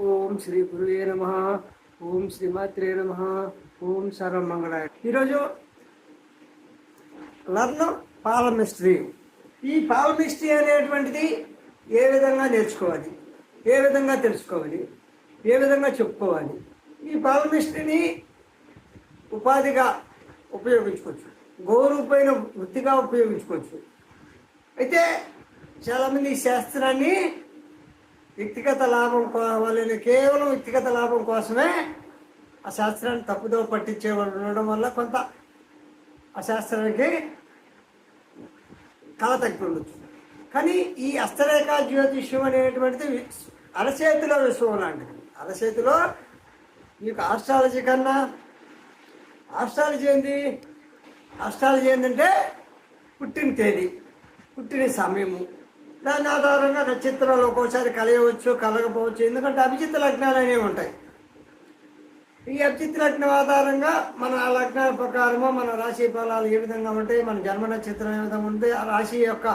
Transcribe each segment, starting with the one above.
ఓం శ్రీ గురువే నమ. ఓం శ్రీమాత్రే నమ. ఓం సర్వమంగళాయ. ఈరోజు లర్న్ పాలమిస్ట్రీ. ఈ పాలమిస్ట్రీ అనేటువంటిది ఏ విధంగా నేర్చుకోవాలి? ఏ విధంగా తెలుసుకోవాలి? ఏ విధంగా చెప్పుకోవాలి? ఈ పాలమిస్ట్రీని ఉపాధిగా ఉపయోగించుకోవచ్చు. గౌరవపైన వృత్తిగా ఉపయోగించుకోవచ్చు. అయితే చాలామంది ఈ శాస్త్రాన్ని వ్యక్తిగత లాభం కావాలని కేవలం వ్యక్తిగత లాభం కోసమే ఆ శాస్త్రాన్ని తప్పుదో పట్టించే వాళ్ళు ఉండడం వల్ల కొంత ఆ శాస్త్రానికి కళ తగ్గి కానీ ఈ హస్తరేఖ జ్యోతిష్యం అనేటువంటిది అరచేతిలో విశ్వం లాంటిది అరచేతిలో మీకు ఆస్ట్రాలజీ కన్నా ఆస్ట్రాలజీ ఏంది? ఆస్ట్రాలజీ ఏంటంటే పుట్టిన తేదీ పుట్టిన సమయము. దాని ఆధారంగా నక్షత్రాలు ఒక్కోసారి కలయవచ్చు కలగపోవచ్చు ఎందుకంటే అభిజిత్ లగ్నాలు అనేవి ఉంటాయి. ఈ అభిజిత్ లగ్నం ఆధారంగా మన ఆ లగ్నాల ప్రకారము మన రాశి ఫలాలు ఏ విధంగా ఉంటాయి మన జన్మ నక్షత్రం ఏ విధంగా ఉంది ఆ రాశి యొక్క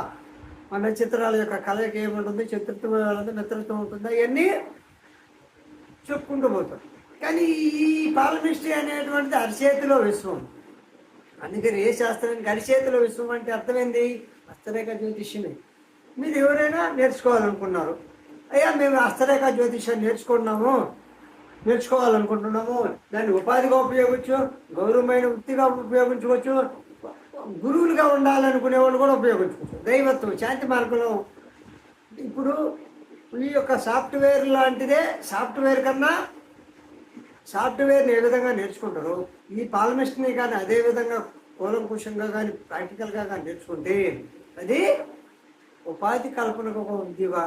మన నక్షత్రాల యొక్క కలయిక ఏముంటుంది చతుర్థం ఉంటుంది మిత్రత్వం ఉంటుంది అవన్నీ చెప్పుకుంటూ పోతాం. కానీ ఈ పాలమిస్ట్రీ అనేటువంటిది అరిచేతిలో విశ్వం. అందుకని ఏ శాస్త్రానికి అరిచేతిలో విశ్వం అంటే అర్థమైంది హస్తరేఖ జ్యోతిష్యమే. మీరు ఎవరైనా నేర్చుకోవాలనుకున్నారు. అయ్యా మేము హస్తరేఖ జ్యోతిష్యాన్ని నేర్చుకున్నాము నేర్చుకోవాలనుకుంటున్నాము. దాన్ని ఉపాధిగా ఉపయోగించు గౌరవమైన వృత్తిగా ఉపయోగించుకోవచ్చు గురువులుగా ఉండాలనుకునే వాళ్ళు కూడా ఉపయోగించుకోవచ్చు. దైవత్వం శాంతి మార్గంలో. ఇప్పుడు ఈ యొక్క సాఫ్ట్వేర్ లాంటిదే సాఫ్ట్వేర్ కన్నా సాఫ్ట్వేర్ని ఏ విధంగా నేర్చుకుంటారు ఈ పాలమిస్ట్ని కానీ అదే విధంగా కూలంకుషంగా కానీ ప్రాక్టికల్గా కానీ నేర్చుకుంటే అది ఉపాధి కల్పనకు ఒక విద్యగా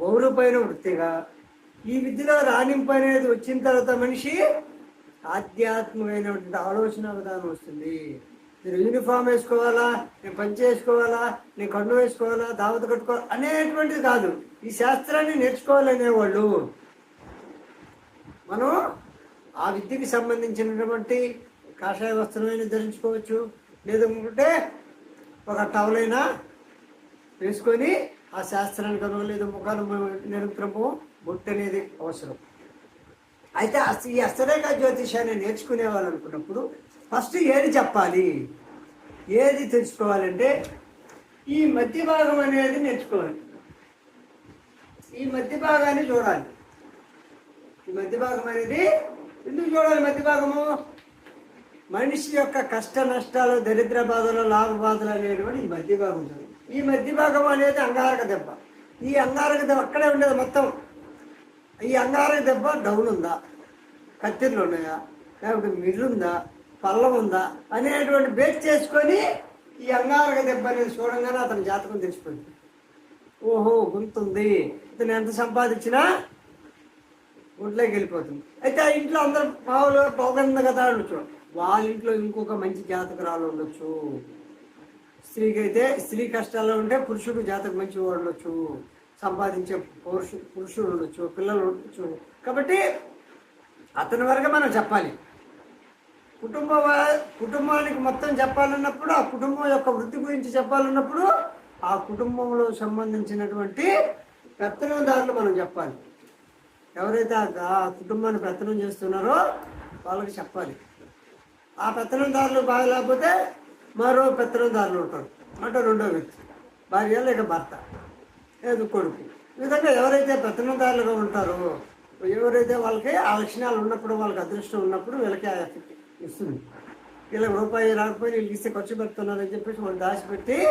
గౌరవపైన వృత్తిగా ఈ విద్యలో రాణింపు అనేది వచ్చిన తర్వాత మనిషి ఆధ్యాత్మికమైనటువంటి ఆలోచన విధానం వస్తుంది. నేను యూనిఫామ్ వేసుకోవాలా? నేను పని చేసుకోవాలా నేను కన్ను వేసుకోవాలా? దావత కట్టుకోవాలా? అనేటువంటిది కాదు. ఈ శాస్త్రాన్ని నేర్చుకోవాలనేవాళ్ళు. మనం ఆ విద్యకి సంబంధించినటువంటి కాషాయ వస్త్రమైన ధరించుకోవచ్చు. లేదంటే ఒక టవలైనా వేసుకొని ఆ శాస్త్రానికి అనువు లేదా ముఖాలు నిరంతరము బొట్టు అనేది అవసరం. అయితే ఈ అస్తరేఖ జ్యోతిషాన్ని నేర్చుకునే వాళ్ళు అనుకున్నప్పుడు ఫస్ట్ ఏది చెప్పాలి? ఏది తెలుసుకోవాలంటే ఈ మధ్య భాగం అనేది నేర్చుకోవాలి. ఈ మధ్య భాగాన్ని చూడాలి. ఈ మధ్య భాగం అనేది ఎందుకు చూడాలి మధ్య భాగము? మనిషి యొక్క కష్ట నష్టాలు దరిద్ర బాధలు లాభ బాధలు అనేటువంటి ఈ మధ్య భాగం చూడాలి. ఈ మధ్య భాగం అనేది అంగారక దెబ్బ. ఈ అంగారక దెబ్బ అక్కడే ఉండేది మొత్తం. ఈ అంగారక దెబ్బ డౌన్ ఉందా? కత్తిర్లు ఉన్నాయా? లేకపోతే మిర్రు ఉందా? పల్లం ఉందా? అనేటువంటి బేస్ చేసుకొని ఈ అంగారక దెబ్బ అనేది చూడంగానే అతని జాతకం తెలిసిపోయింది. ఓహో గుంతుంది ఇతను ఎంత సంపాదించినా ఒంట్లోకి వెళ్ళిపోతుంది. అయితే ఆ ఇంట్లో అందరూ మామూలుగా పోగంద కదా ఉండొచ్చు వాళ్ళ ఇంట్లో ఇంకొక మంచి జాతకురాలు ఉండొచ్చు. స్త్రీకి అయితే స్త్రీ కష్టాల్లో ఉంటే పురుషుడు జాతకు మంచి ఉండొచ్చు సంపాదించే పురుషు పురుషుడు ఉండొచ్చు పిల్లలు ఉండొచ్చు. కాబట్టి అతని వరకు మనం చెప్పాలి. కుటుంబ కుటుంబానికి మొత్తం చెప్పాలన్నప్పుడు ఆ కుటుంబం యొక్క వృత్తి గురించి చెప్పాలన్నప్పుడు ఆ కుటుంబంలో సంబంధించినటువంటి పెత్తనందారులు మనం చెప్పాలి. ఎవరైతే ఆ ఆ కుటుంబాన్ని పెత్తనం చేస్తున్నారో వాళ్ళకి చెప్పాలి. ఆ పెత్తనందారులు బాగా లేకపోతే మరో పెత్తనందారులు ఉంటారు. అంటే రెండో వ్యక్తి. భార్య లేక భర్త. లేదు కొడుకు. ఈ విధంగా ఎవరైతే పెత్తనందారులుగా ఉంటారో ఎవరైతే వాళ్ళకి ఆ లక్షణాలు ఉన్నప్పుడు వాళ్ళకి అదృష్టం ఉన్నప్పుడు వీళ్ళకి ఆ ఎఫెక్ట్ ఇస్తుంది. వీళ్ళకి రూపాయి రాకపోయి వీళ్ళు ఇస్తే ఖర్చు పెడుతున్నారని చెప్పేసి వాళ్ళు దాచిపెట్టి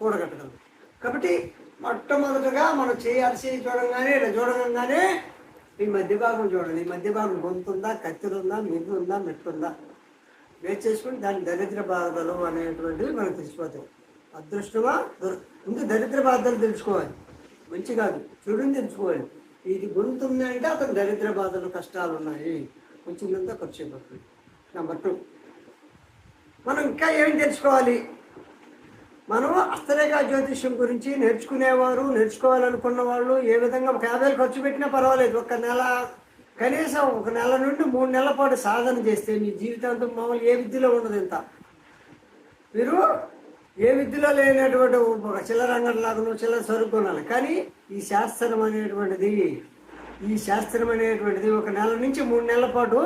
కూడగట్టడం. కాబట్టి మొట్టమొదటగా మనం చేయాల్సి చూడంగానే ఇలా చూడగానే ఈ మధ్య భాగం చూడండి. ఈ మధ్య భాగం గొంతుందా కత్తిరుందా మిగు ఉందా వేచి చేసుకుని దాని దరిద్ర బాధలు అనేటువంటివి మనకు తెలిసిపోతాయి. అదృష్టమా? ముందు దరిద్ర బాధలు తెలుసుకోవాలి. మంచి కాదు చెడుని తెలుసుకోవాలి. ఇది గుంతుంది అంటే అతను దరిద్ర బాధలు కష్టాలు ఉన్నాయి. కొంచెంతా ఖర్చు అయిపోతుంది. నెంబర్ టూ మనం ఇంకా ఏం తెలుసుకోవాలి? మనం హస్తరేఖ జ్యోతిష్యం గురించి నేర్చుకునేవారు నేర్చుకోవాలనుకున్న వాళ్ళు ఏ విధంగా ఒక యాభై ఖర్చు పెట్టినా పర్వాలేదు. ఒక నెల కనీసం ఒక నెల నుండి మూడు నెలల పాటు సాధన చేస్తే మీ జీవితాంతం మామూలు ఏ విద్యలో ఉండదు ఇంత. మీరు ఏ విద్యలో లేనటువంటి ఒక చిల్లర అంగడిలాగా చిల్లర సరుకున్నాను కానీ ఈ శాస్త్రం అనేటువంటిది ఈ శాస్త్రం అనేటువంటిది ఒక నెల నుంచి మూడు నెలల పాటు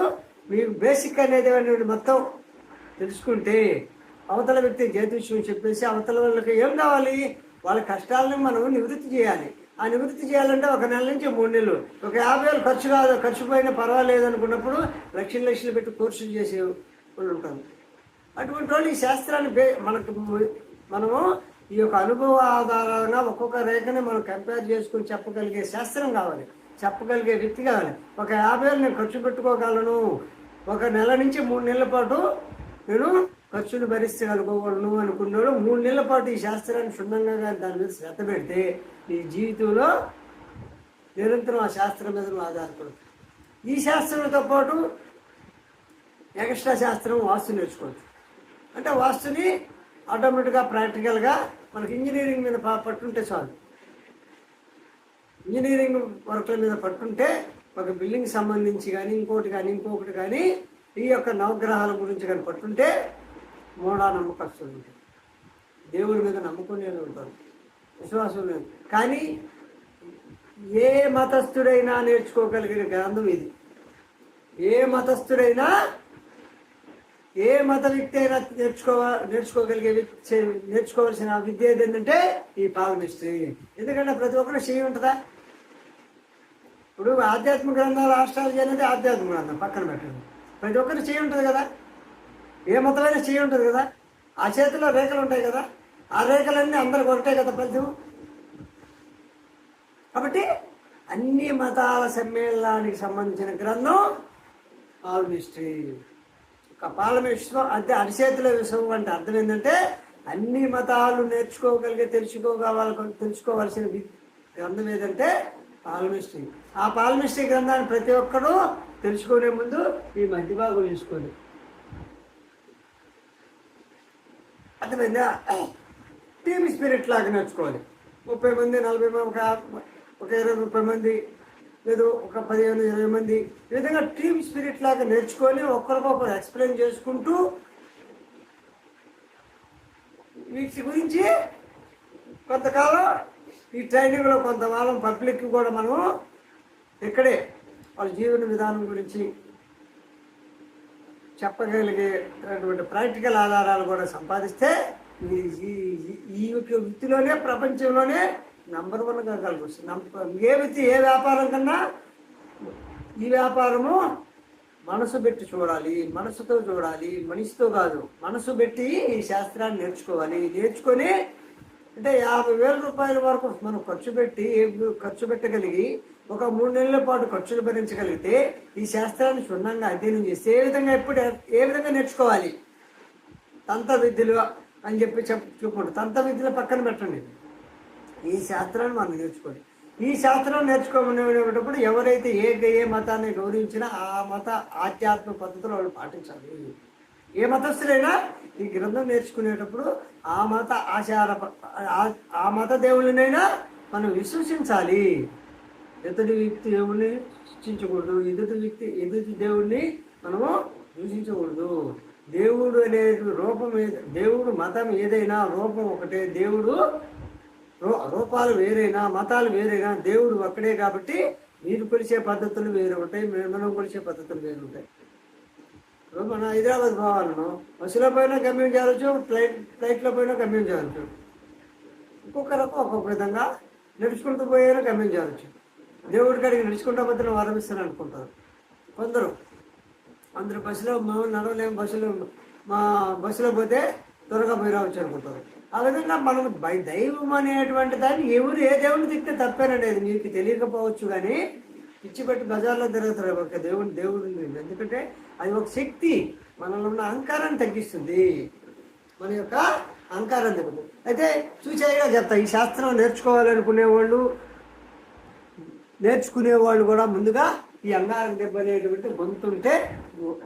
మీకు బేసిక్ అనేది మొత్తం తెలుసుకుంటే అవతల వ్యక్తి జ్యోతిష్యం చెప్పేసి అవతల వాళ్ళకి ఏం కావాలి? వాళ్ళ కష్టాలను మనం నివృత్తి చేయాలి. ఆ నివృత్తి చేయాలంటే ఒక నెల నుంచి మూడు నెలలు. ఒక యాభై వేలు ఖర్చు కాదు ఖర్చు పోయినా పర్వాలేదు అనుకున్నప్పుడు లక్షలు లక్షలు పెట్టి కోర్సులు చేసే వాళ్ళు ఉంటారు. అటువంటి వాళ్ళు ఈ శాస్త్రాన్ని మనకు మనము ఈ యొక్క అనుభవ ఆధారంగా ఒక్కొక్క రేఖని మనం కంపేర్ చేసుకుని చెప్పగలిగే శాస్త్రం కావాలి. చెప్పగలిగే వ్యక్తి కావాలి. ఒక యాభై వేలు నేను ఖర్చు పెట్టుకోగలను. ఒక నెల నుంచి మూడు నెలల పాటు నేను ఖర్చులు భరించగలుగుకోగలను అనుకున్నాడు మూడు నెలల పాటు ఈ శాస్త్రాన్ని క్షుణ్ణంగా కానీ దాని మీద శ్రద్ధ పెడితే నీ జీవితంలో నిరంతరం ఆ శాస్త్రం మీద నువ్వు ఆధారపడు ఈ శాస్త్రంతో పాటు ఎక్స్ట్రా శాస్త్రం వాస్తు నేర్చుకోవచ్చు. అంటే వాస్తుని ఆటోమేటిక్గా ప్రాక్టికల్గా మనకి ఇంజనీరింగ్ మీద పట్టుంటే చాలు. ఇంజనీరింగ్ వర్క్ల మీద పట్టుంటే ఒక బిల్డింగ్ సంబంధించి కానీ ఇంకోటి కానీ ఇంకొకటి కానీ ఈ యొక్క నవగ్రహాల గురించి కానీ పట్టుంటే మూఢానమ్మకస్తులు. ఉంటారు దేవుడి మీద నమ్ముకునే ఉంటారు. విశ్వాసం లేదు. కానీ ఏ మతస్థుడైనా నేర్చుకోగలిగిన గ్రంథం ఇది. ఏ మతస్థుడైనా ఏ మత వ్యక్తి అయినా నేర్చుకోవ నేర్చుకోగలిగే నేర్చుకోవాల్సిన విద్య ఏంటంటే ఈ పాలమిస్ట్రీ ఎందుకంటే ప్రతి ఒక్కరు చెయ్యి ఉంటుందా? ఇప్పుడు ఆధ్యాత్మిక గ్రంథాలు ఆస్ట్రాలజీ అనేది ఆధ్యాత్మిక గ్రంథం పక్కన పెట్టండి. ప్రతి ఒక్కరు చెయ్యి ఉంటుంది కదా? ఏ మతమైనా చేయి ఉంటుంది కదా? ఆ చేతిలో రేఖలు ఉంటాయి కదా? ఆ రేఖలన్నీ అందరికి ఒకటే కదా ఫలితం? కాబట్టి అన్ని మతాల సమ్మేళనానికి సంబంధించిన గ్రంథం పాలమిస్ట్రీ. ఒక పాలమిస్ట్రీ అంటే అరిచేతుల విషయం అంటే అర్థం ఏంటంటే అన్ని మతాలు నేర్చుకోగలిగే తెలుసుకోగల తెలుసుకోవాల్సిన గ్రంథం ఏదంటే పాలమిస్ట్రీ. ఆ పాలమిస్ట్రీ గ్రంథాన్ని ప్రతి ఒక్కరూ తెలుసుకునే ముందు ఈ మధ్య భాగం అర్థమైందా? టీమ్ స్పిరిట్ లాగా నేర్చుకోవాలి ముప్పై మంది నలభై మంది ఒక ఒక ఇరవై ముప్పై మంది లేదు ఒక పదిహేను ఇరవై మంది. ఈ విధంగా టీమ్ స్పిరిట్ లాగా నేర్చుకొని ఒకరికొకరు ఎక్స్ప్లెయిన్ చేసుకుంటూ వీటి గురించి కొంతకాలం ఈ ట్రైనింగ్లో కొంతకాలం పబ్లిక్ కూడా మనము ఇక్కడే వాళ్ళ జీవన విధానం గురించి చెప్పగలిగేటటువంటి ప్రాక్టికల్ ఆధారాలు కూడా సంపాదిస్తే ఈ యొక్క వృత్తిలోనే ప్రపంచంలోనే నంబర్ వన్ కాగలరు నం- ఏ వృత్తి ఏ వ్యాపారం కన్నా ఈ వ్యాపారము మనసు పెట్టి చూడాలి మనసుతో చూడాలి మనిషితో కాదు. మనసు పెట్టి ఈ శాస్త్రాన్ని నేర్చుకోవాలి. నేర్చుకొని అంటే యాభై వేల రూపాయల వరకు మనం ఖర్చు పెట్టి ఖర్చు పెట్టగలిగి ఒక మూడు నెలల పాటు ఖర్చులు భరించగలిగితే ఈ శాస్త్రాన్ని క్షుణ్ణంగా అధ్యయనం చేస్తే ఏ విధంగా ఎప్పుడు ఏ విధంగా నేర్చుకోవాలి? తంత్ర విద్యలు అని చెప్పి చెప్ చూపండి తంత్ర విద్యలు పక్కన పెట్టండి. ఈ శాస్త్రాన్ని మనం నేర్చుకోండి ఈ శాస్త్రం నేర్చుకోమనేటప్పుడు ఎవరైతే ఏ ఏ మతాన్ని గౌరవించినా ఆ మత ఆధ్యాత్మిక పద్ధతులు వాళ్ళు పాటించాలి. ఏ మతస్థులైనా ఈ గ్రంథం నేర్చుకునేటప్పుడు ఆ మత ఆచార ఆ- ఆ మత దేవుళ్ళనైనా మనం విశ్వసించాలి. ఎదుటి వ్యక్తి దేవుణ్ణి సృష్టించకూడదు. ఎదుటి వ్యక్తి ఎదుటి దేవుణ్ణి మనము దూషించకూడదు. దేవుడు అనే రూపం దేవుడు మతం ఏదైనా రూపం ఒకటే. దేవుడు రూపాలు వేరైనా మతాలు వేరైనా దేవుడు ఒక్కడే కాబట్టి మీరు కొలిచే పద్ధతులు వేరు ఉంటాయి మనం కొలిచే పద్ధతులు వేరు ఉంటాయి. ఇప్పుడు మన హైదరాబాద్ పోవాలను బస్సులో పోయినా గమ్యం చేయవచ్చు ఫ్లైట్ ఫ్లైట్లో పోయినా గమ్యం చేయవచ్చు ఒక్కొక్కరికి ఒక్కొక్క విధంగా నడుచుకుంటూ పోయినా గమ్యం చేయవచ్చు దేవుడి కాడికి నడుచుకుంటా పోతే ఆరంభిస్తాను అనుకుంటారు. కొందరు. అందరు బస్సులో మేము నడవలేము బస్సులో మా బస్సులో పోతే త్వరగా పోయి రావచ్చు అనుకుంటారు. ఆ విధంగా మనం బై- దైవం అనేటువంటి దాన్ని ఎవరు ఏ దేవుడిని తిట్టే తప్పేనండి మీకు తెలియకపోవచ్చు కానీ పిచ్చి పెట్టి బజార్లో తిరుగుతారు ఒక దేవుడు దేవుడు ఎందుకంటే అది ఒక శక్తి. మనలో ఉన్న అహంకారాన్ని తగ్గిస్తుంది. మన యొక్క అహంకారం తగ్గుతుంది అయితే చూసేగా చెప్తా ఈ శాస్త్రం నేర్చుకోవాలనుకునే వాళ్ళు నేర్చుకునే వాళ్ళు కూడా ముందుగా ఈ అంగారం దెబ్బ అనేటువంటి గొంతుంటే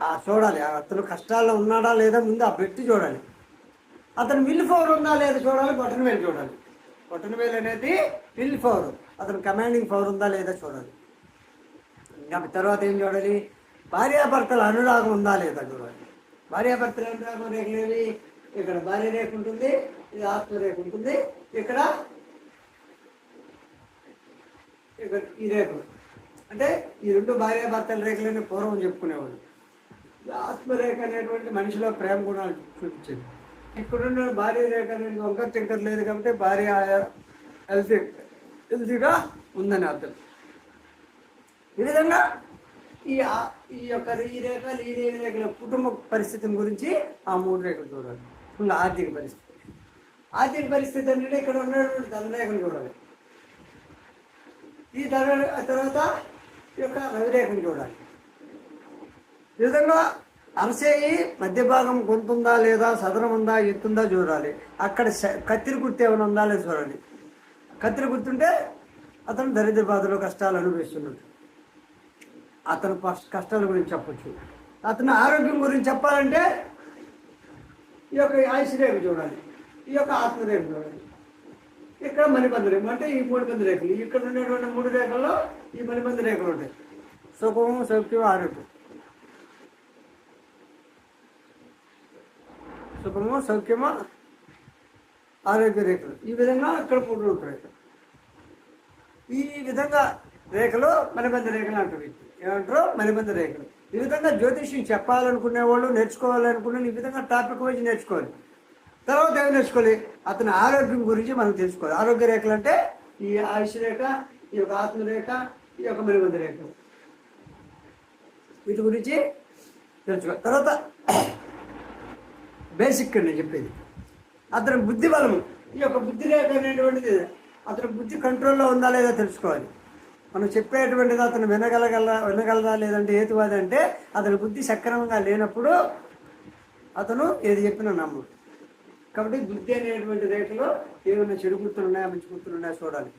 ఆ చూడాలి. అతను కష్టాల్లో ఉన్నాడా లేదా ముందు ఆ పెట్టి చూడాలి. అతను విల్ పవర్ ఉందా లేదా చూడాలి బటన్ వేలు చూడాలి. బటన్ వేలు అనేది విల్ పవర్ అతను కమాండింగ్ పవర్ ఉందా లేదా చూడాలి. ఇంకా తర్వాత ఏం చూడాలి? భార్యాభర్తల అనురాగం ఉందా లేదా చూడాలి. భార్యాభర్తల అనురాగం రేఖలేవి ఇక్కడ భార్య రేఖ ఉంటుంది ఇది ఆత్మరేఖ ఉంటుంది. ఇక్కడ ఈ రేఖలు అంటే ఈ రెండు భార్య భర్తల రేఖలని పూర్వం చెప్పుకునేవాళ్ళు. ఆత్మరేఖ అనేటువంటి మనిషిలో ప్రేమ గుణాలు చూపించింది. ఇక్కడున్న భార్య రేఖ అనేది వంక టింకర్ లేదు కాబట్టి భార్య హెల్తీ హెల్తీగా ఉందని అర్థం. ఈ విధంగా ఈ ఈ యొక్క ఈ రేఖలు ఈ రేఖల కుటుంబ పరిస్థితిని గురించి ఆ మూడు రేఖలు చూడాలి. ఆర్థిక పరిస్థితి. ఆర్థిక పరిస్థితి అంటే ఇక్కడ ఉన్నటువంటి ధనరేఖలు చూడాలి. ఈ తర్వాత ఈ యొక్క రవిరేఖను చూడాలి. ఈ విధంగా అరసేయి మధ్య భాగం గొంతుందా లేదా సదనం ఉందా ఎత్తుందా చూడాలి. అక్కడ కత్తిరి గుర్తు ఏమైనా ఉందా లేదా చూడాలి. కత్తిరి గుర్తుంటే అతను దరిద్ర బాధలు కష్టాలు అనుభవిస్తున్నాడు అతను కష్టాల గురించి చెప్పచ్చు. అతని ఆరోగ్యం గురించి చెప్పాలంటే ఈ యొక్క ఆయుష్ రేఖ చూడాలి. ఈ యొక్క ఆత్మరేఖ చూడాలి. ఇక్కడ మణిబంధ రేఖ అంటే ఈ మూడు మంది రేఖలు ఇక్కడ ఉండేటువంటి మూడు రేఖల్లో ఈ మణిబంధ రేఖలు ఉంటాయి. సుఖము సౌఖ్యం ఆరోగ్యం సుఖము సౌఖ్యము ఆరోగ్య రేఖలు ఈ విధంగా ఇక్కడ మూడు ఉంటాయి ఈ విధంగా రేఖలు మణిబంధ రేఖలు అంటారు. ఏమంటారు? మణిబంధ రేఖలు ఈ విధంగా జ్యోతిష్యం చెప్పాలనుకునే వాళ్ళు నేర్చుకోవాలనుకునే ఈ విధంగా టాపిక్ వైజ్ నేర్చుకోవాలి. తర్వాత ఏమి నేర్చుకోవాలి? అతని ఆరోగ్యం గురించి మనం తెలుసుకోవాలి. ఆరోగ్య రేఖలు అంటే ఈ ఆయుష్ రేఖ ఈ యొక్క ఆత్మరేఖ ఈ యొక్క మణిబంధ రేఖ. వీటి గురించి తెలుసుకోవాలి. తర్వాత బేసిక్ నేను చెప్పేది. అతని బుద్ధి బలము. ఈ యొక్క బుద్ధి రేఖ అనేటువంటిది అతని బుద్ధి కంట్రోల్లో ఉందా లేదా తెలుసుకోవాలి. మనం చెప్పేటువంటిది అతను వినగలగల వినగలదా లేదంటే ఏతువాది అంటే అతని బుద్ధి సక్రమంగా లేనప్పుడు అతను ఏది చెప్పినా నమ్ముడు. కాబట్టి బుద్ధి అనేటువంటి రేఖలో ఏమైనా చెడు గుర్తులు ఉన్నాయా మంచి గుర్తులు ఉన్నాయా చూడాలి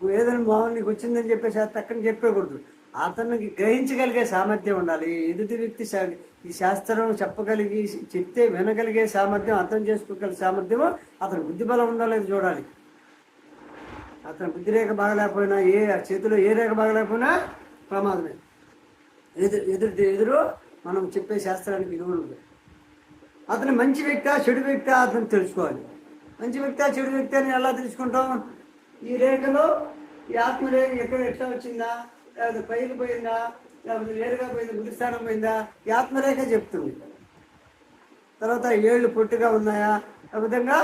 నువ్వు ఏదైనా మామూలు నీకు వచ్చిందని చెప్పేసి అది తక్కని చెప్పకూడదు అతనికి గ్రహించగలిగే సామర్థ్యం ఉండాలి. ఎదుటి వ్యక్తి శా- ఈ శాస్త్రం చెప్పగలిగి చెప్తే వినగలిగే సామర్థ్యం అర్థం చేసుకోగలిగే సామర్థ్యం అతని బుద్ధి బలం ఉందా చూడాలి. అతని బుద్ధి రేఖ బాగలేకపోయినా ఏ చేతిలో ఏ రేఖ బాగలేకపోయినా ప్రమాదమే. ఎదురు ఎదురు ఎదురు మనం చెప్పే శాస్త్రానికి ఇది ఉంటాయి అతను మంచి వ్యక్తి చెడు వ్యక్తి అతను తెలుసుకోవాలి. మంచి వ్యక్తి చెడు వ్యక్తి అని ఎలా తెలుసుకుంటాం? ఈ రేఖలో ఈ ఆత్మరేఖ ఎక్కడ ఎట్లా వచ్చిందా? లేకపోతే పైలు పోయిందా? లేకపోతే నేరుగా పోయిందా? గుడిస్థానం పోయిందా? ఈ ఆత్మరేఖ చెప్తుంది. తర్వాత ఏళ్ళు పొట్టుగా ఉన్నాయా? ఆ విధంగా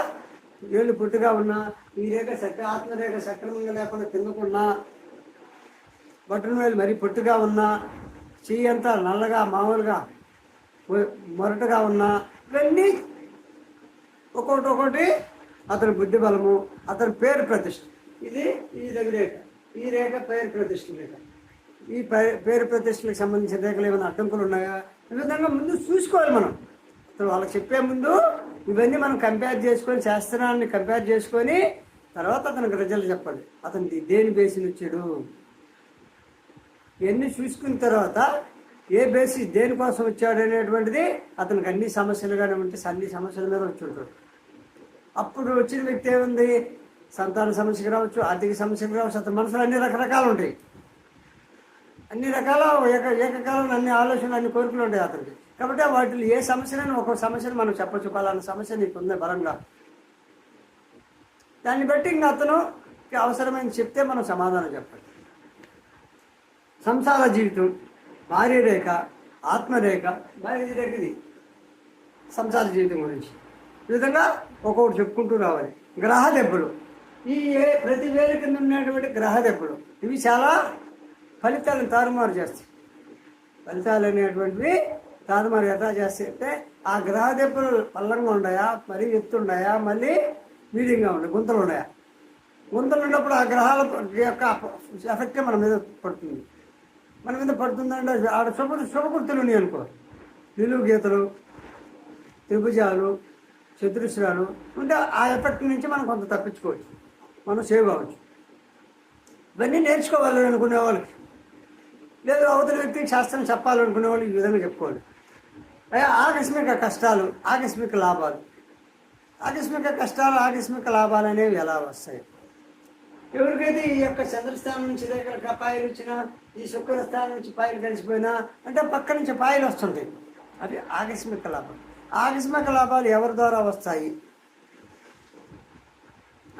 ఏళ్ళు పొట్టుగా ఉన్నా ఈ రేఖ సక్ర ఆత్మరేఖ సక్రమంగా లేకుండా తిన్నకున్నా బటన్ వేలు మరీ పొట్టుగా ఉన్నా చెయ్యి అంతా నల్లగా మామూలుగా మొరటగా మొరటుగా ఉన్నా ఇవన్నీ ఒక్కొక్కటి ఒకటి అతని బుద్ధి బలము అతని పేరు ప్రతిష్ట. ఇది ఈ దగ్గర రేఖ. ఈ రేఖ పేరు ప్రతిష్ట రేఖ. ఈ పే- పేరు ప్రతిష్టలకు సంబంధించిన రేఖలు ఏమైనా అడ్డంకులు ఉన్నాయా? ఈ విధంగా ముందు చూసుకోవాలి మనం. అసలు వాళ్ళకి చెప్పే ముందు ఇవన్నీ మనం కంపేర్ చేసుకొని శాస్త్రాన్ని కంపేర్ చేసుకొని తర్వాత అతనికి రిజల్ట్ చెప్పండి అతనికి దేని బేసి వచ్చాడు ఇవన్నీ చూసుకున్న తర్వాత ఏ బేసిస్ దేనికోసం వచ్చాడు అనేటువంటిది అతనికి అన్ని సమస్యలుగానే ఉంటే అన్ని సమస్యల మీద వచ్చి ఉంటాడు. అప్పుడు వచ్చిన వ్యక్తి ఏముంది? సంతాన సమస్యలు రావచ్చు ఆర్థిక సమస్యలు రావచ్చు అతని మనసులో అన్ని రకరకాలు ఉంటాయి. అన్ని రకాల ఏక ఏకకాలంలో అన్ని ఆలోచనలు అన్ని కోరికలు ఉంటాయి అతనికి. కాబట్టి వాటిలో ఏ సమస్యనైనా ఒక్కొక్క సమస్యను మనం చెప్పచ్చు. పలానా సమస్య నీకు ఉంది? బలంగా. దాన్ని బట్టి ఇంకా అతను అవసరమైన చెప్తే మనం సమాధానం చెప్పాలి సంసార జీవితం. భార్య రేఖ ఆత్మరేఖ భార్య రేఖ ఇది సంసార జీవితం గురించి. ఈ విధంగా ఒక్కొక్కటి చెప్పుకుంటూ రావాలి. గ్రహ దెబ్బలు. ఈ ఏ ప్రతి వేల కింద ఉన్నటువంటి గ్రహ దెబ్బలు. ఇవి చాలా ఫలితాలను తారుమారు చేస్తాయి. ఫలితాలు అనేటువంటివి తారుమారు ఎట్లా చేస్తే ఆ గ్రహ దెబ్బలు పల్లంగా ఉన్నాయా మరీ ఎత్తుండాయా మళ్ళీ మీడియంగా ఉన్నాయి గుంతలు ఉన్నాయా. గుంతలు ఉన్నప్పుడు ఆ గ్రహాల యొక్క ఎఫెక్టే మన మీద పడుతుంది. మన మీద పడుతుందంటే ఆడ శుభ శుభకృతులు ఉన్నాయి అనుకో. నిలువు గీతలు త్రిభుజాలు చతురస్రాలు ఉంటే ఆ ఎఫెక్ట్ నుంచి మనం కొంత తప్పించుకోవచ్చు. మనం సేవ్ అవ్వచ్చు. ఇవన్నీ నేర్చుకోవాలి అనుకునే వాళ్ళకి లేదు అవతల వ్యక్తికి శాస్త్రం చెప్పాలనుకునే వాళ్ళు ఈ విధంగా చెప్పుకోవాలి. అయ్యా ఆకస్మిక కష్టాలు ఆకస్మిక లాభాలు. ఆకస్మిక కష్టాలు ఆకస్మిక లాభాలు అనేవి ఎలా వస్తాయి? ఎవరికైతే ఈ యొక్క చంద్రస్థానం నుంచి దగ్గర పాయలు వచ్చినా ఈ శుక్రస్థానం నుంచి పాయలు కలిసిపోయినా అంటే పక్క నుంచి పాయలు వస్తుంటాయి. అవి ఆకస్మిక లాభం. ఆకస్మిక లాభాలు ఎవరి ద్వారా వస్తాయి?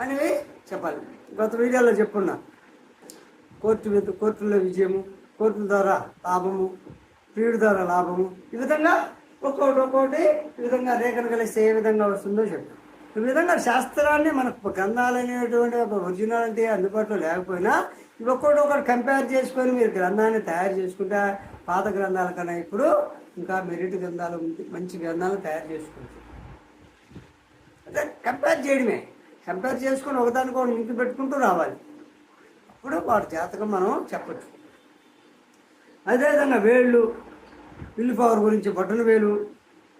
అనేవి చెప్పాలి. గత వీడియోలో చెప్పున్నా. కోర్టు మీద కోర్టులో విజయము కోర్టుల ద్వారా లాభము ప్రియుడి ద్వారా లాభము. ఈ విధంగా ఒక్కొక్కటి ఒక్కొక్కటి ఈ విధంగా రేఖను కలిస్తే ఏ విధంగా వస్తుందో చెప్పాను ఈ విధంగా శాస్త్రాన్ని మనకు గ్రంథాలు అనేటువంటి ఒక ఒరిజినాలిటీ అందుబాటులో లేకపోయినా ఇవి ఒక్కొక్కటి ఒకటి కంపేర్ చేసుకొని మీరు గ్రంథాన్ని తయారు చేసుకుంటే పాత గ్రంథాల కన్నా ఇప్పుడు ఇంకా మెరిట్ గ్రంథాలు ఉంది- మంచి గ్రంథాలు తయారు చేసుకోవచ్చు. అంటే కంపేర్ చేయడమే. కంపేర్ చేసుకొని ఒకదానికి ఇంటి లింక్ పెట్టుకుంటూ రావాలి. అప్పుడు వాటి జాతకం మనం చెప్పచ్చు. అదేవిధంగా వేళ్ళు విల్లు పవర్ గురించి బొట్టన వేలు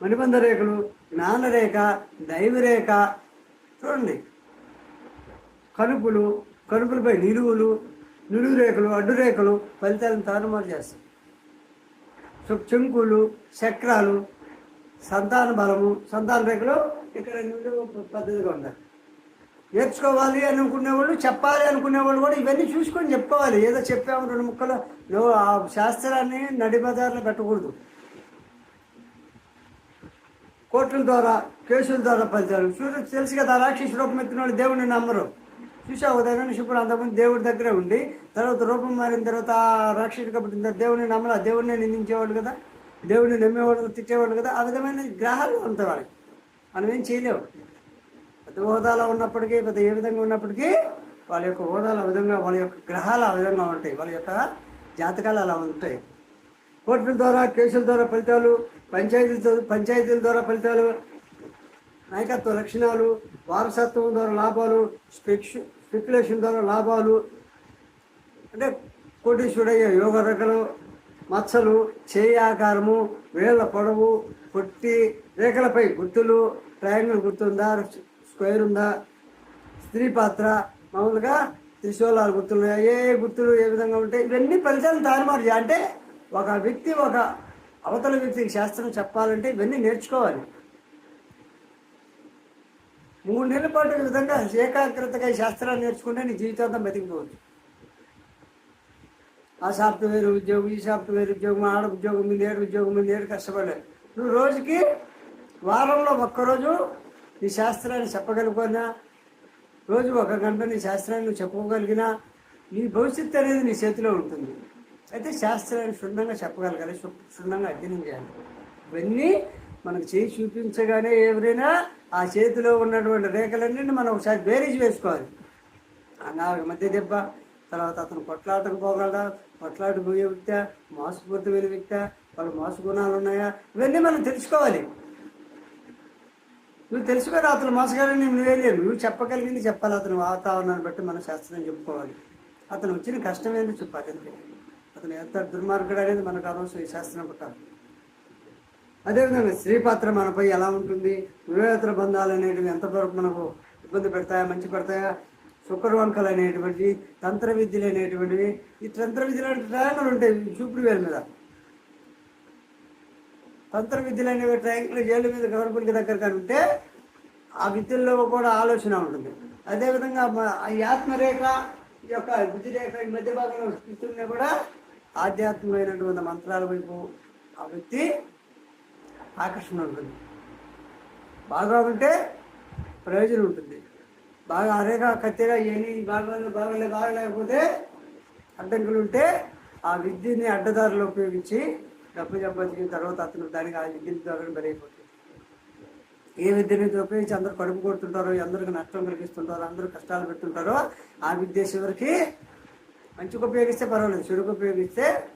మణిబంధ రేఖలు జ్ఞానరేఖ దైవరేఖ చూడండి. కనుపులు కనుపులపై నిలువులు నిలువు రేఖలు అడ్డురేఖలు ఫలితాలను తారుమారు చేస్తాయి. సో చెంకులు చక్రాలు సంతాన బలము సంతాన రేఖలు ఇక్కడ నిలువు పద్ధతిగా ఉండాలి. నేర్చుకోవాలి అనుకునే వాళ్ళు చెప్పాలి అనుకునే వాళ్ళు కూడా ఇవన్నీ చూసుకొని చెప్పుకోవాలి. ఏదో చెప్పాము రెండు ముక్కలు ఆ శాస్త్రాన్ని నడిబజార్లో పెట్టకూడదు. కోర్టుల ద్వారా కేసుల ద్వారా పలిచారు చూడు తెలుసు కదా రాక్షస రూపం ఎత్తిన వాళ్ళు దేవుడిని నమ్మరు. చూసా ఉదయం శుభ్రం అంతమంది దేవుడి దగ్గరే ఉండి తర్వాత రూపం మారిన తర్వాత ఆ రాక్షసుడు కాబట్టి దేవుడిని నమ్మరా. దేవుడిని నిందించేవాడు కదా దేవుడిని నమ్మేవాడు తిట్టేవాడు కదా ఆ విధమైన గ్రహాలు ఉంటాయి వాళ్ళకి మనం ఏం చేయలేవు పెద్ద హోదాలో ఉన్నప్పటికీ పెద్ద ఏ విధంగా ఉన్నప్పటికీ వాళ్ళ యొక్క హోదాలు ఆ విధంగా వాళ్ళ యొక్క గ్రహాలు ఆ విధంగా ఉంటాయి. వాళ్ళ యొక్క జాతకాలు అలా ఉంటాయి. కోర్టుల ద్వారా కేసుల ద్వారా ఫలితాలు పంచాయతీల పంచాయతీల ద్వారా ఫలితాలు నాయకత్వ లక్షణాలు వారసత్వం ద్వారా లాభాలు స్పెక్స్ స్పెక్యులేషన్ ద్వారా లాభాలు అంటే కోటీశ్వరయ్య యోగ రేఖలు మచ్చలు చేయి ఆకారము వేళ్ళ పొడవు పొట్టి రేఖలపై గుర్తులు ట్రయాంగిల్ గుర్తుందా స్క్వేర్ ఉందా స్త్రీ పాత్ర మామూలుగా త్రిశూలాలు గుర్తులు ఏ గుర్తులు ఏ విధంగా ఉంటాయి ఇవన్నీ ఫలితాలు తారుమారు అంటే ఒక వ్యక్తి ఒక అవతల వ్యక్తికి శాస్త్రం చెప్పాలంటే ఇవన్నీ నేర్చుకోవాలి. మూడు నెలల పాటు ఈ విధంగా ఏకాగ్రతగా ఈ శాస్త్రాన్ని నేర్చుకుంటే నీ జీవితాంతం బతికిపోవచ్చు. ఆ సాఫ్ట్వేర్ ఉద్యోగం ఈ సాఫ్ట్వేర్ ఉద్యోగం ఆడ ఉద్యోగం మీద ఏడు ఉద్యోగం మీద ఏడు కష్టపడలేదు. నువ్వు రోజుకి వారంలో ఒక్కరోజు నీ శాస్త్రాన్ని చెప్పగలుగుకున్నా రోజు ఒక గంట నీ శాస్త్రాన్ని నువ్వు చెప్పుకోగలిగినా నీ భవిష్యత్తు అనేది నీ చేతిలో ఉంటుంది. అయితే శాస్త్రాన్ని క్షుణ్ణంగా చెప్పగలగాలి క్షుణ్ణంగా అధ్యయనం చేయాలి. ఇవన్నీ మనకు చేయి చూపించగానే ఎవరైనా ఆ చేతిలో ఉన్నటువంటి రేఖలన్నీ మనం ఒకసారి బేరీజ్ వేసుకోవాలి. అనాగ మధ్య దెబ్బ తర్వాత అతను కొట్లాటకు పోగలడా కొట్లాటకు పోయే వ్యక్తి మోసపూరితమైన వ్యక్తి వాళ్ళ మోస గుణాలు ఉన్నాయా ఇవన్నీ మనం తెలుసుకోవాలి. నువ్వు తెలుసుకోరా అతను మోసగాలని నువ్వే లేదు నువ్వు చెప్పగలిగింది చెప్పాలి అతను వాతావరణాన్ని బట్టి మన శాస్త్రం చెప్పుకోవాలి. అతను వచ్చిన కష్టం చెప్పాలి అంతే. అతను ఎంత దుర్మార్గుడు అనేది మనకు అనవసరం ఈ శాస్త్రం పట్టాలి అదేవిధంగా స్త్రీ పాత్ర మనపై ఎలా ఉంటుంది? వివేతర బంధాలు అనేటివి ఎంతవరకు మనకు ఇబ్బంది పెడతాయా మంచి పెడతాయా? శుక్రవంకలు అనేటువంటివి తంత్ర విద్యలు అనేటువంటివి ఈ తంత్ర విద్యలు అంటే ట్రయాంగిల్ ఉంటాయి చూపుడు వేల మీద. తంత్ర విద్యలు అనేవి ట్రయాంగిల్ ఏళ్ళ మీద గవర్నమెంట్కి దగ్గర కనుంటే ఆ విద్యల్లో కూడా ఆలోచన ఉంటుంది. అదేవిధంగా ఈ ఆత్మరేఖ ఈ యొక్క బుద్ధిరేఖ ఈ మధ్య భాగంలో కూడా ఆధ్యాత్మికమైనటువంటి మంత్రాల వైపు ఆ వ్యక్తి ఆకర్షణ ఉంటుంది. బాగా ఉంటే ప్రయోజనం ఉంటుంది. బాగా అరేగా కత్తిగా ఏమి బాగా బాగలే బాగలేకపోతే అడ్డంకులు ఉంటే ఆ విద్యని అడ్డదారులు ఉపయోగించి డబ్బు సంపాదించిన తర్వాత అతను దానికి ఆ విద్యని ద్వారా బలైపోతుంది ఏ విద్యని ఉపయోగించి అందరూ కడుపు కొడుతుంటారో అందరికి నష్టం కలిగిస్తుంటారో అందరూ కష్టాలు పెడుతుంటారో ఆ విద్య చివరికి మంచికి ఉపయోగిస్తే పర్వాలేదు చెడుకు ఉపయోగిస్తే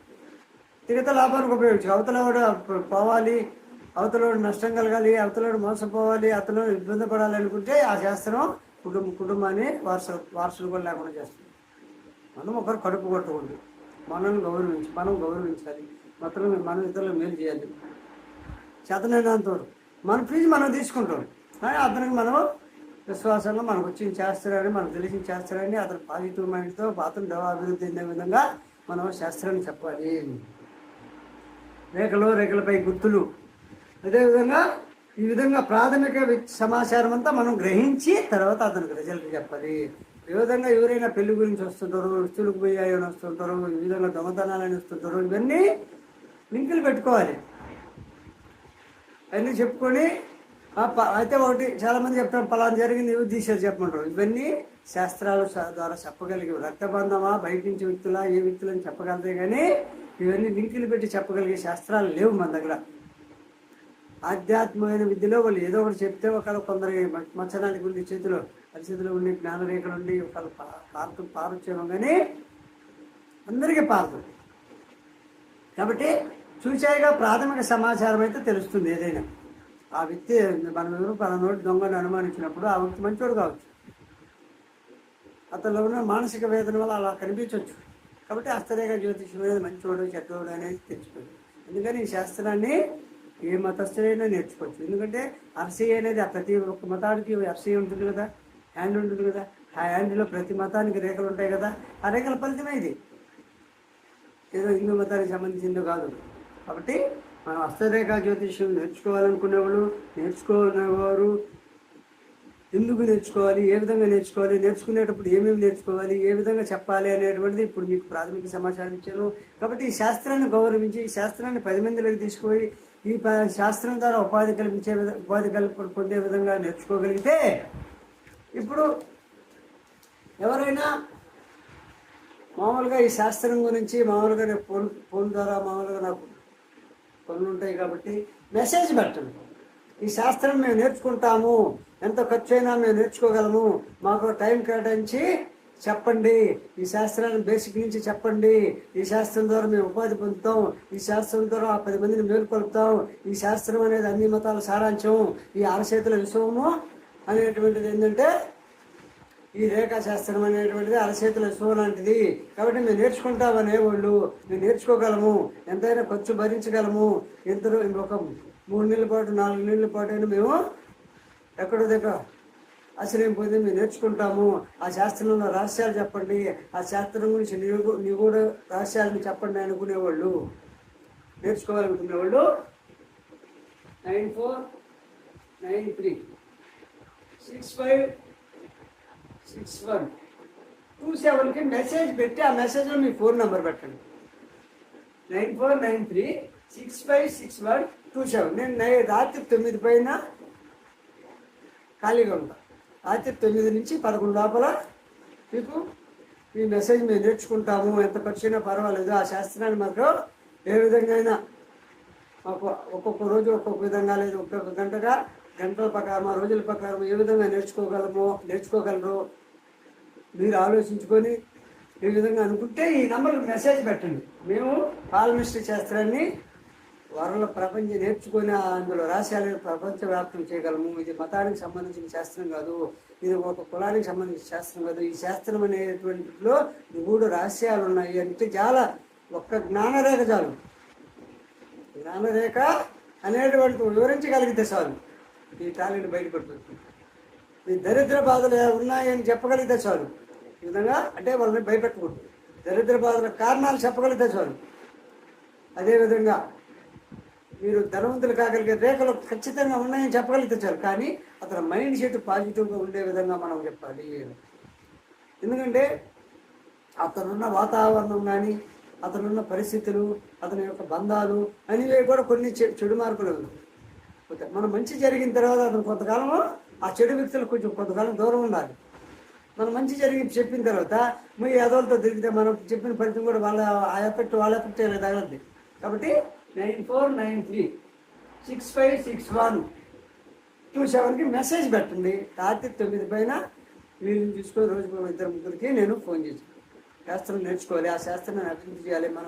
తిరిగితే లాభానికి ఉపయోగించు. అవతలవాడు పోవాలి అవతలవాడు నష్టం కలగాలి అవతలవాడు మోసపోవాలి అతను ఇబ్బంది పడాలి అనుకుంటే ఆ శాస్త్రం కుటుంబ కుటుంబాన్ని వారస వారసులు కూడా లేకుండా చేస్తుంది. మనం ఒకరు కడుపు కొట్టకూడదు. మనల్ని గౌరవించి మనం గౌరవించాలి. మొత్తం మనం ఇతరులు మేలు చేయాలి. చేతనైనంత వరకు. మన ఫీజు మనం తీసుకుంటాం. కానీ అతనికి మనం విశ్వాసంగా మనకు వచ్చిన శాస్త్రాన్ని మనకు తెలిసిన శాస్త్రాన్ని అతను పాజిటివ్ మైండ్తో అతను దేవ అభివృద్ధి చెందే విధంగా మనం శాస్త్రాన్ని చెప్పాలి. రేఖలు రేఖలపై గుర్తులు. అదేవిధంగా ఈ విధంగా ప్రాథమిక సమాచారం అంతా మనం గ్రహించి తర్వాత అతనికి రిజల్ట్ చెప్పాలి. ఈ విధంగా ఎవరైనా పెళ్ళి గురించి వస్తుంటారు పోయాయి అని వస్తుంటారు ఈ విధంగా దొంగతనాలని వస్తుంటారు ఇవన్నీ లింకులు పెట్టుకోవాలి. అన్నీ చెప్పుకొని అయితే ఒకటి చాలా మంది చెప్తారు పలానా జరిగింది ఇవి తీసేది చెప్పమంటారు. ఇవన్నీ శాస్త్రాల ద్వారా చెప్పగలిగే రక్తబంధమా బయట నుంచి వ్యక్తులా ఏ వ్యక్తులని చెప్పగలదే కానీ ఇవన్నీ లింకులు పెట్టి చెప్పగలిగే శాస్త్రాలు లేవు మన దగ్గర. ఆధ్యాత్మికమైన విద్యలో వాళ్ళు ఏదో ఒకటి చెప్తే ఒకళ్ళు కొందరికి మ- మచ్చనానికి ఉండి చేతిలో అరిచేతిలో ఉండి జ్ఞానరేఖలు ఉండి ఒకళ్ళు పారుతూ పారుచ్చేమో కానీ అందరికీ పారుతుంది. కాబట్టి చూచాయిగా ప్రాథమిక సమాచారం అయితే తెలుస్తుంది ఏదైనా. ఆ వ్యక్తి మనం ఎవరు పలానోటి దొంగని అనుమానించినప్పుడు ఆ వ్యక్తి మంచోడు కావచ్చు. అతనిలో ఉన్న మానసిక వేదన వల్ల అలా కనిపించవచ్చు కాబట్టి అస్తరేఖ జ్యోతిషం అనేది మంచోడు చెడ్డోడు అనేది తెలుసుకోవచ్చు ఎందుకని ఈ శాస్త్రాన్ని ఏ మతస్థులైనా నేర్చుకోవచ్చు. ఎందుకంటే అర్సీ అనేది ప్రతి ఒక్క మతానికి అర్సీ ఉంటుంది కదా హ్యాండ్ ఉంటుంది కదా. ఆ హ్యాండ్లో ప్రతి మతానికి రేఖలు ఉంటాయి కదా. ఆ రేఖల ఫలితమే ఇది. ఏదో హిందూ మతానికి సంబంధించిందో కాదు. కాబట్టి మనం హస్తరేఖ జ్యోతిష్యం నేర్చుకోవాలనుకునేవాళ్ళు నేర్చుకునేవారు ఎందుకు నేర్చుకోవాలి ఏ విధంగా నేర్చుకోవాలి నేర్చుకునేటప్పుడు ఏమేమి నేర్చుకోవాలి ఏ విధంగా చెప్పాలి అనేటువంటిది ఇప్పుడు మీకు ప్రాథమిక సమాచారం ఇచ్చాను. కాబట్టి ఈ శాస్త్రాన్ని గౌరవించి ఈ శాస్త్రాన్ని పది మందిలోకి తీసుకుపోయి ఈ శాస్త్రం ద్వారా ఉపాధి కల్పించే విధ ఉపాధి కల్ప పొందే విధంగా నేర్చుకోగలిగితే ఇప్పుడు ఎవరైనా మామూలుగా ఈ శాస్త్రం గురించి మామూలుగా నేను ఫోన్ ఫోన్ ద్వారా మామూలుగా నాకు పనులు ఉంటాయి కాబట్టి మెసేజ్ పెట్టండి. ఈ శాస్త్రం మేము నేర్చుకుంటాము. ఎంత ఖర్చు అయినా మేము నేర్చుకోగలము. మాకు టైం కేటాయించి చెప్పండి. ఈ శాస్త్రాన్ని బేసిక్ నుంచి చెప్పండి. ఈ శాస్త్రం ద్వారా మేము ఉపాధి పొందుతాం. ఈ శాస్త్రం ద్వారా ఆ పది మందిని మేలుకొలుపుతాం. ఈ శాస్త్రం అనేది అన్ని మతాల సారాంశం. ఈ అరచేతుల విశ్వము అనేటువంటిది ఏంటంటే ఈ రేఖాశాస్త్రం అనేటువంటిది అరచేతుల విశ్వం లాంటిది. కాబట్టి మేము నేర్చుకుంటామనే వాళ్ళు. మేము నేర్చుకోగలము. ఎంతైనా ఖర్చు భరించగలము. ఎంతలో ఒక మూడు నెలల పాటు నాలుగు నెలల పాటు అయినా మేము ఎక్కడో దగ్గర ఆశ్రయం పొంది మేము నేర్చుకుంటాము. ఆ శాస్త్రంలో రహస్యాలు చెప్పండి. ఆ శాస్త్రం గురించి నీవు నీవు కూడా రహస్యాలను చెప్పండి అనుకునేవాళ్ళు నేర్చుకోవాలనుకునేవాళ్ళు nine four nine three. Six five six one two సెవెన్కి మెసేజ్ పెట్టి ఆ మెసేజ్లో మీ ఫోన్ నెంబర్ పెట్టండి. Nine four nine three six five six one two seven. నేను నై- రాత్రి తొమ్మిది పైన ఖాళీగా ఉంటా. రాత్రి తొమ్మిది నుంచి పదకొండు లోపల మీకు ఈ మెసేజ్ మేము నేర్చుకుంటాము. ఎంత పరిచయమైనా పర్వాలేదు. ఆ శాస్త్రాన్ని మాకు ఏ విధంగా అయినా మాకు ఒక్కొక్క రోజు ఒక్కొక్క విధంగా లేదు. ఒక్కొక్క గంటగా గంటల ప్రకారం రోజుల ప్రకారం ఏ విధంగా నేర్చుకోగలము నేర్చుకోగలరు మీరు ఆలోచించుకొని ఈ విధంగా అనుకుంటే ఈ నంబర్కి మెసేజ్ పెట్టండి. మేము పాలమిస్ట్రీ శాస్త్రాన్ని వరల ప్రపంచం నేర్చుకొని అందులో రహస్యాలను ప్రపంచవ్యాప్తం చేయగలము. ఇది మతానికి సంబంధించిన శాస్త్రం కాదు ఇది ఒక కులానికి సంబంధించిన శాస్త్రం కాదు. ఈ శాస్త్రం అనేటువంటిలో మూడు రహస్యాలు ఉన్నాయి. అంటే చాలా ఒక్క జ్ఞానరేఖ చాలు. జ్ఞానరేఖ అనేటువంటి వివరించగలిగితే చాలు. ఈ టాలెంట్ బయటపడుతుంది ఈ దరిద్ర బాధలు ఉన్నాయని చెప్పగలిగితే చాలు. ఈ విధంగా అంటే వాళ్ళని భయపెట్టకూడదు. దరిద్ర బాధల కారణాలు చెప్పగలిగితే చాలు. అదేవిధంగా మీరు ధనవంతులు కాగలిగే రేఖలు ఖచ్చితంగా ఉన్నాయని చెప్పగలిగితే చాలు. కానీ అతని మైండ్ సెట్ పాజిటివ్గా ఉండే విధంగా మనం చెప్పాలి. ఎందుకంటే అతనున్న వాతావరణం కానీ అతనున్న పరిస్థితులు అతని యొక్క బంధాలు అనేవి కూడా కొన్ని చె- చెడు మార్పులు ఓకే మనం మంచి జరిగిన తర్వాత అతను కొంతకాలంలో ఆ చెడు వ్యక్తులు కొంచెం కొంతకాలం దూరం ఉండాలి. మనం మంచి జరిగింది చెప్పిన తర్వాత మీ ఏదోలతో తిరిగితే మనం చెప్పిన ఫలితం కూడా వాళ్ళ ఆ ఎఫెక్ట్ వాళ్ళ ఎఫెక్ట్ తగలద్ది. కాబట్టి nine four nine three six five six one two సెవెన్కి మెసేజ్ పెట్టండి. రాత్రి తొమ్మిది పైన మీరు చూసుకొని రోజుకు ఇద్దరు ముగ్గురికి నేను ఫోన్ చేశాను శాస్త్రం నేర్చుకోవాలి. ఆ శాస్త్రాన్ని అభివృద్ధి చేయాలి. మన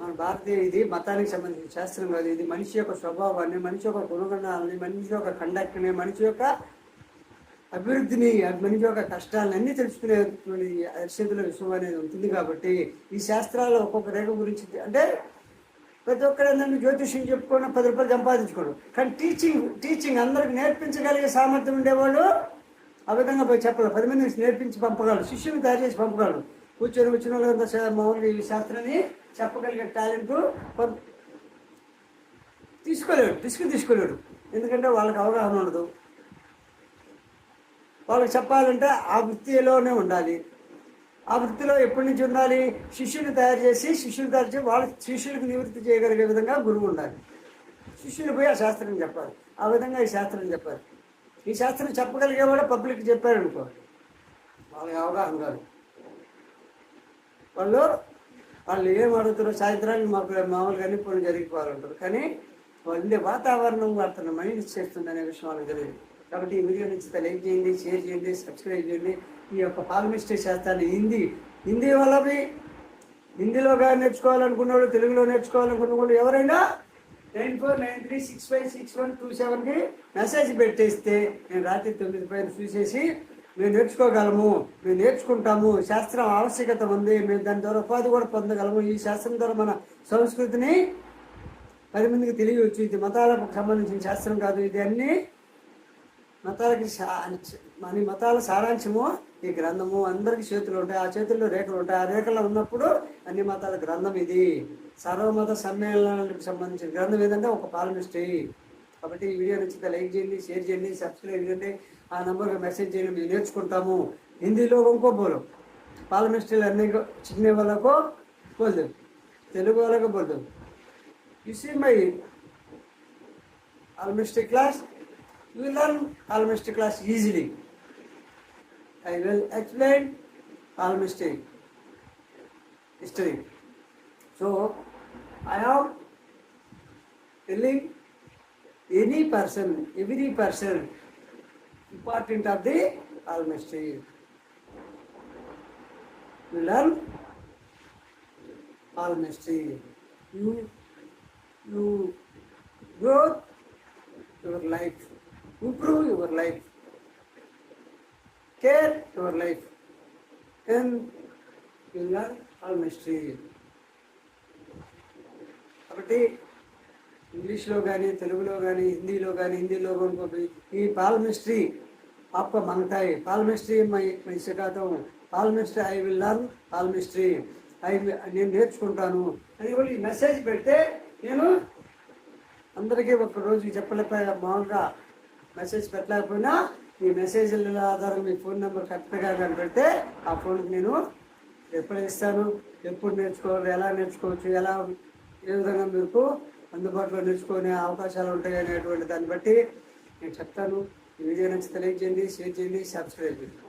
మన భారతీయ ఇది మతానికి సంబంధించిన శాస్త్రం కాదు. ఇది మనిషి యొక్క స్వభావాన్ని మనిషి యొక్క గుణగణాలని మనిషి యొక్క కండక్ట్ని మనిషి యొక్క అభివృద్ధిని మనిషి యొక్క కష్టాలన్నీ తెలుసుకునేటువంటి అరిచేతుల విషయం అనేది ఉంటుంది కాబట్టి ఈ శాస్త్రాల్లో ఒక్కొక్క రేఖ గురించి అంటే ప్రతి ఒక్కరు నన్ను జ్యోతిష్యం చెప్పుకొని పది రూపాయలు సంపాదించుకోడు. కానీ టీచింగ్ టీచింగ్ అందరికి నేర్పించగలిగే సామర్థ్యం ఉండేవాడు ఆ విధంగా పోయి చెప్పగలరు పది మంది నేర్పించి పంపగలరు. శిష్యుని తయారు చేసి పంపగలరు. కూర్చొని వచ్చిన వాళ్ళంతా మామూలుగా ఈ శాస్త్రాన్ని చెప్పగలిగే టాలెంట్ తీసుకోలేడు. రిస్క్ తీసుకోలేడు. ఎందుకంటే వాళ్ళకి అవగాహన ఉండదు. వాళ్ళకి చెప్పాలంటే ఆ వృత్తిలోనే ఉండాలి. ఆ వృత్తిలో ఎప్పటి నుంచి ఉండాలి? శిష్యుని తయారు చేసి శిష్యుని తయారు చేసి వాళ్ళ శిష్యులకు నివృత్తి చేయగలిగే విధంగా గురువు ఉండాలి. శిష్యులు పోయి ఆ శాస్త్రం చెప్పాలి. ఆ విధంగా ఈ శాస్త్రం చెప్పాలి. ఈ శాస్త్రం చెప్పగలిగేవాడు పబ్లిక్ చెప్పారనుకో వాళ్ళకి అవగాహన కాదు. వాళ్ళు వాళ్ళు ఏం అడుగుతారో సాయంత్రానికి మాకు మామూలుగా అన్ని పనులు జరిగిపోవాలంటారు. కానీ వాళ్ళ వాతావరణం వాళ్ళ మైండ్ చేస్తుంది అనే విషయం వాళ్ళకి తెలియదు. కాబట్టి ఈ వీడియో నుంచి లైక్ చేయండి షేర్ చేయండి సబ్స్క్రైబ్ చేయండి. ఈ యొక్క పాల్మిస్టే శాస్త్రాన్ని హిందీ హిందీ వల్ల హిందీలో కానీ నేర్చుకోవాలనుకున్నాడు తెలుగులో నేర్చుకోవాలనుకున్నప్పుడు ఎవరైనా nine four nine three six five six one two సెవెన్కి మెసేజ్ పెట్టేస్తే నేను రాత్రి తొమ్మిది పైన చూసేసి మేము నేర్చుకోగలము మేము నేర్చుకుంటాము శాస్త్రం ఆవశ్యకత ఉంది మేము దాని ద్వారా ఉపాధి కూడా పొందగలము. ఈ శాస్త్రం ద్వారా మన సంస్కృతిని పది మందికి తెలియవచ్చు. ఇది మతాలకు సంబంధించిన శాస్త్రం కాదు ఇది అన్ని మతాలకి మన మతాల సారాంశము ఈ గ్రంథము. అందరికి చేతులు ఉంటాయి. ఆ చేతుల్లో రేఖలు ఉంటాయి. ఆ రేఖలో ఉన్నప్పుడు అన్ని మతాల గ్రంథం ఇది. సర్వమత సమ్మేళనాలకు సంబంధించిన గ్రంథం ఏదంటే ఒక పాలమిస్ట్రీ. కాబట్టి ఈ వీడియో నచ్చితే లైక్ చేయండి షేర్ చేయండి సబ్స్క్రైబ్ చేయండి. ఆ నెంబర్కి మెసేజ్ చేయండి. మేము నేర్చుకుంటాము. హిందీలో ఇంకో బోలు. పాలమిస్ట్రీలు అన్ని చిన్న వాళ్ళకు బోల్దు తెలుగు వాళ్ళకు బోల్దు You my my class you will learn almost class easily. I will explain almost history. So, I am telling any person, every person, important of the alchemistry. You learn almost You you grow your life, improve your life care your life and you learn all mystery. కాబట్టి ఇంగ్లీష్లో కానీ తెలుగులో కానీ హిందీలో కానీ హిందీలో కొనుక్కోండి ఈ పాల్మిస్ట్రీ ఆప్ మంగతాయి. Palmistry my my శకాతం. Palmistry I will learn palmistry. I నేను నేర్చుకుంటాను. అని వాళ్ళు ఈ మెసేజ్ పెడితే నేను అందరికీ ఒక రోజు చెప్పలేక మామూలుగా మెసేజ్ పెట్టలేకపోయినా మీ మెసేజ్ల ఆధారం మీ ఫోన్ నెంబర్ కరెక్ట్గా కనిపెడితే ఆ ఫోన్కి నేను ఎప్పుడు ఇస్తాను ఎప్పుడు నేర్చుకోవాలి ఎలా నేర్చుకోవచ్చు ఎలా ఏ విధంగా మీకు అందుబాటులో నేర్చుకునే అవకాశాలు ఉంటాయి అనేటువంటి దాన్ని బట్టి నేను చెప్తాను. ఈ వీడియో నచ్చితే లైక్ చేయండి షేర్ చేయండి సబ్స్క్రైబ్ చేయండి.